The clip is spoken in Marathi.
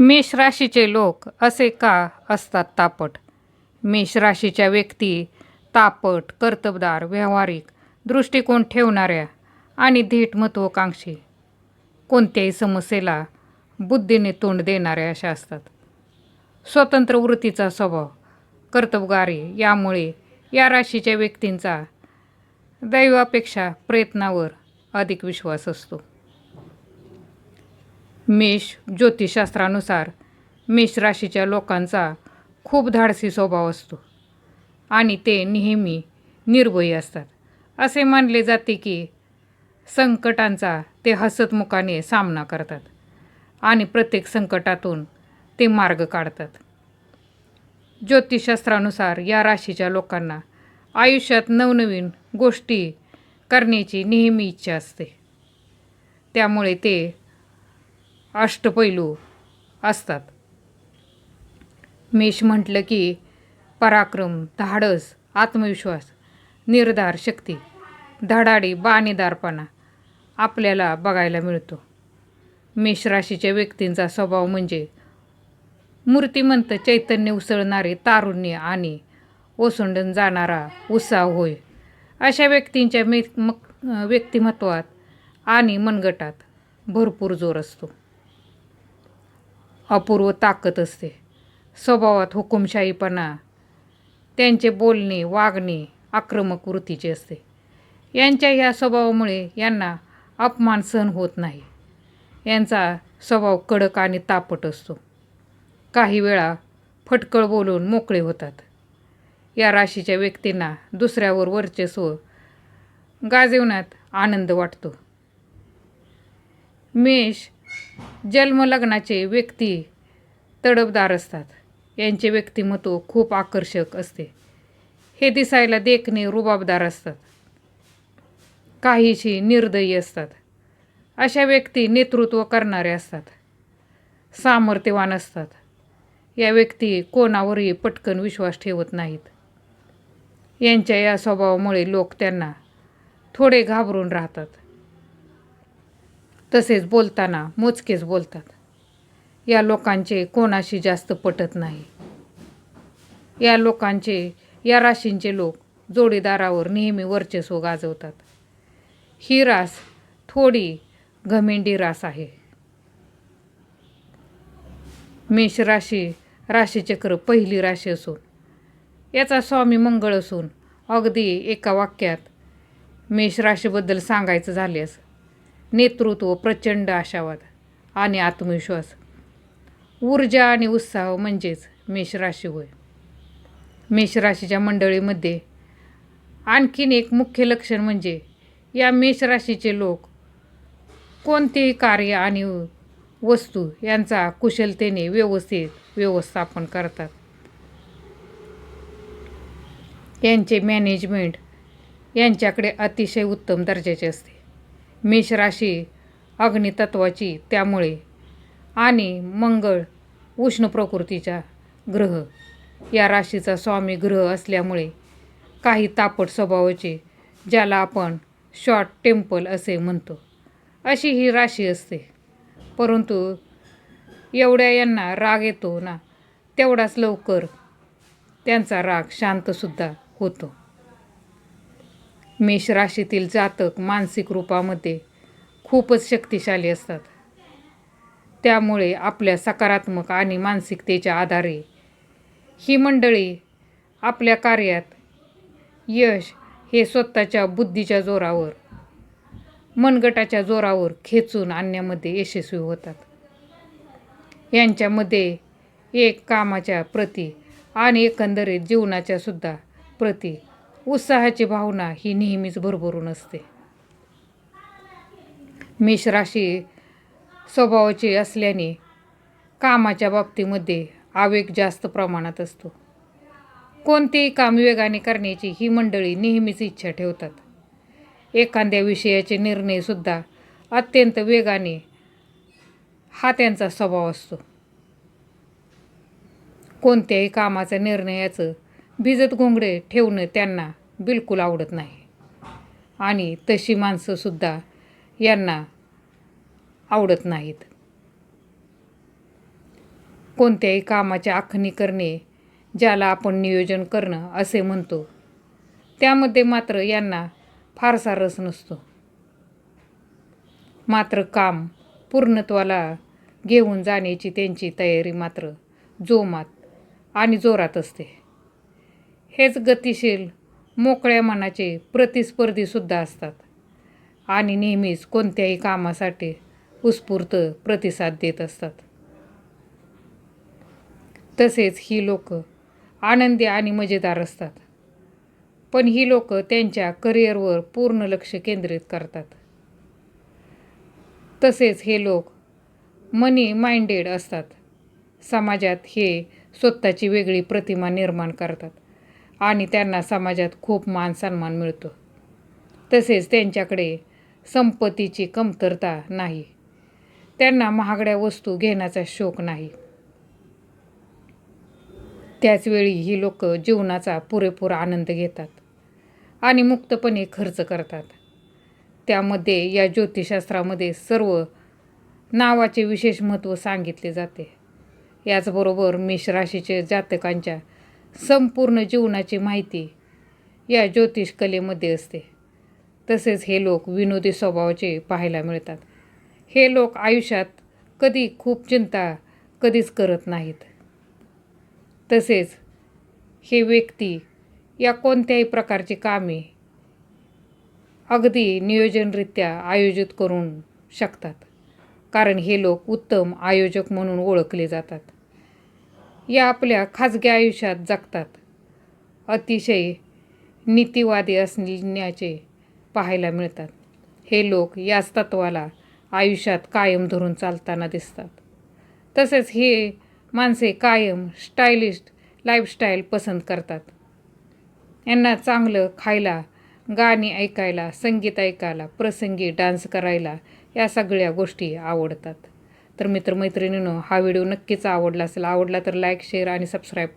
मेष राशीचे लोक असे का असतात तापट? मेष राशीच्या व्यक्ती तापट कर्तबदार व्यावहारिक दृष्टिकोन ठेवणाऱ्या आणि धीट महत्त्वाकांक्षी. कोणत्याही समस्येला बुद्धीने तोंड देणाऱ्या अशा असतात. स्वतंत्र वृत्तीचा स्वभाव कर्तबगारी यामुळे या राशीच्या व्यक्तींचा दैवापेक्षा प्रयत्नावर अधिक विश्वास असतो. मेष ज्योतिषशास्त्रानुसार मेष राशीच्या लोकांचा खूप धाडसी स्वभाव असतो. आणि ते नेहमी निर्भयी असतात. असे मानले जाते की संकटांचा ते हसतमुखाने सामना करतात आणि प्रत्येक संकटातून ते मार्ग काढतात. ज्योतिषशास्त्रानुसार या राशीच्या लोकांना आयुष्यात नवनवीन गोष्टी करण्याची नेहमी इच्छा असते. त्यामुळे ते अष्टपैलू असतात. मेष म्हटलं की पराक्रम धाडस आत्मविश्वास निर्धार शक्ती धडाडी बाणेदारपणा आपल्याला बघायला मिळतो. मेष राशीच्या व्यक्तींचा स्वभाव म्हणजे मूर्तिमंत चैतन्य उसळणारे तारुण्य आणि ओसंडून जाणारा उत्साह होय. अशा व्यक्तींच्या मे मक व्यक्तिमत्वात आणि मनगटात भरपूर जोर असतो. अपूर्व ताकद असते. स्वभावात हुकुमशाहीपणा त्यांचे बोलणे वागणे आक्रमक वृत्तीचे असते. यांच्या ह्या स्वभावामुळे यांना अपमान सहन होत नाही. यांचा स्वभाव कडक आणि तापट असतो. काही वेळा फटकळ बोलून मोकळे होतात. या राशीच्या व्यक्तींना दुसऱ्यावर वर्चस्व गाजवण्यात आनंद वाटतो. मेष जन्मलग्नाचे व्यक्ती तडफदार असतात. यांचे व्यक्तिमत्व खूप आकर्षक असते. हे दिसायला देखणे रुबाबदार असतात. काहीशी निर्दयी असतात. अशा व्यक्ती नेतृत्व करणारे असतात. सामर्थ्यवान असतात. या व्यक्ती कोणावरही पटकन विश्वास ठेवत नाहीत. यांच्या या स्वभावामुळे लोक त्यांना थोडे घाबरून राहतात. तसेच बोलताना मोजकेच बोलतात. या लोकांचे कोणाशी जास्त पटत नाही. या लोकांचे या राशींचे लोक जोडीदारावर नेहमी वर्चस्व गाजवतात. ही रास थोडी घमेंडी रास आहे. मेष राशी राशीचक्र पहिली राशी असून याचा स्वामी मंगळ असून अगदी एका वाक्यात मेष राशीबद्दल सांगायचं झाल्यास नेतृत्व प्रचंड आशावाद आणि आत्मविश्वास. ऊर्जा आणि उत्साह म्हणजेच मेषराशी होय. मेषराशीच्या मंडळीमध्ये आणखीन एक मुख्य लक्षण म्हणजे या मेषराशीचे लोक कोणतेही कार्य आणि वस्तू यांचा कुशलतेने व्यवस्थित व्यवस्थापन करतात. यांचे मॅनेजमेंट यांच्याकडे अतिशय उत्तम दर्जाचे असते. मेष राशी अग्नितत्वाची त्यामुळे. आणि मंगळ उष्ण प्रकृतीचा ग्रह. या राशीचा स्वामी ग्रह असल्यामुळे काही तापट स्वभावाचे ज्याला आपण शॉर्ट टेम्पल असे म्हणतो अशी ही राशी असते. परंतु एवढ्या यांना राग येतो ना तेवढाच लवकर त्यांचा राग शांतसुद्धा होतो. मेष राशीतील जातक मानसिक रूपामध्ये खूपच शक्तिशाली असतात. त्यामुळे आपल्या सकारात्मक आणि मानसिकतेच्या आधारे ही मंडळी आपल्या कार्यात यश हे स्वतःच्या बुद्धीच्या जोरावर मनगटाच्या जोरावर खेचून आणण्यामध्ये यशस्वी होतात. यांच्यामध्ये एक कामाच्या प्रती आणि एकंदरीत जीवनाच्या सुद्धा प्रती उत्साहाची भावना ही नेहमीच भरभरून असते. मेष राशी स्वभावाची असल्याने कामाच्या बाबतीमध्ये आवेग जास्त प्रमाणात असतो. कोणतेही काम वेगाने करण्याची ही मंडळी नेहमीच इच्छा ठेवतात. एखाद्या विषयाचे निर्णयसुद्धा अत्यंत वेगाने हा त्यांचा स्वभाव असतो. कोणत्याही कामाचं निर्णयाचं भिजत घोंगडे ठेवणं त्यांना बिलकुल आवडत नाही. आणि तशी माणसंसुद्धा यांना आवडत नाहीत. कोणत्याही कामाची आखणी करणे ज्याला आपण नियोजन करणं असे म्हणतो त्यामध्ये मात्र यांना फारसा रस नसतो. मात्र काम पूर्णत्वाला घेऊन जाण्याची त्यांची तयारी मात्र जोमात आणि जोरात असते. हेच गतिशील मोकळ्या मनाचे प्रतिस्पर्धीसुद्धा असतात. आणि नेहमीच कोणत्याही कामासाठी उत्स्फूर्त प्रतिसाद देत असतात. तसेच ही लोक आनंदी आणि मजेदार असतात. पण ही लोक त्यांच्या करिअरवर पूर्ण लक्ष केंद्रित करतात. तसेच हे लोक मनी माइंडेड असतात. समाजात हे स्वतःची वेगळी प्रतिमा निर्माण करतात. आणि त्यांना समाजात खूप मान सन्मान मिळतो. तसेच त्यांच्याकडे संपत्तीची कमतरता नाही. त्यांना महागड्या वस्तू घेण्याचा शौक नाही. त्याचवेळी ही लोक जीवनाचा पुरेपूर आनंद घेतात आणि मुक्तपणे खर्च करतात. त्यामध्ये या ज्योतिषशास्त्रामध्ये सर्व नावाचे विशेष महत्त्व सांगितले जाते. याचबरोबर मेष राशीचे जातकांच्या संपूर्ण जीवनाची माहिती या ज्योतिष कलेमध्ये असते. तसेच हे लोक विनोदी स्वभावाचे पाहायला मिळतात. हे लोक आयुष्यात कधी खूप चिंता कधीच करत नाहीत. तसेच हे व्यक्ती या कोणत्याही प्रकारची कामे अगदी नियोजनरित्या आयोजित करून शकतात. कारण हे लोक उत्तम आयोजक म्हणून ओळखले जातात. या आपल्या खाजगी आयुष्यात जगतात. अतिशय नीतिवादी असण्याचे पाहायला मिळतात. हे लोक याच तत्वाला आयुष्यात कायम धरून चालताना दिसतात. तसेच हे माणसे कायम स्टायलिस्ट लाईफस्टाईल पसंत करतात. यांना चांगलं खायला गाणी ऐकायला संगीत ऐकायला प्रसंगी डान्स करायला या सगळ्या गोष्टी आवडतात. तर मित्रमैत्रिणींनो हा व्हिडिओ नक्कीच आवडला असेल आवडला तर लाईक शेअर आणि सबस्क्राईब करा.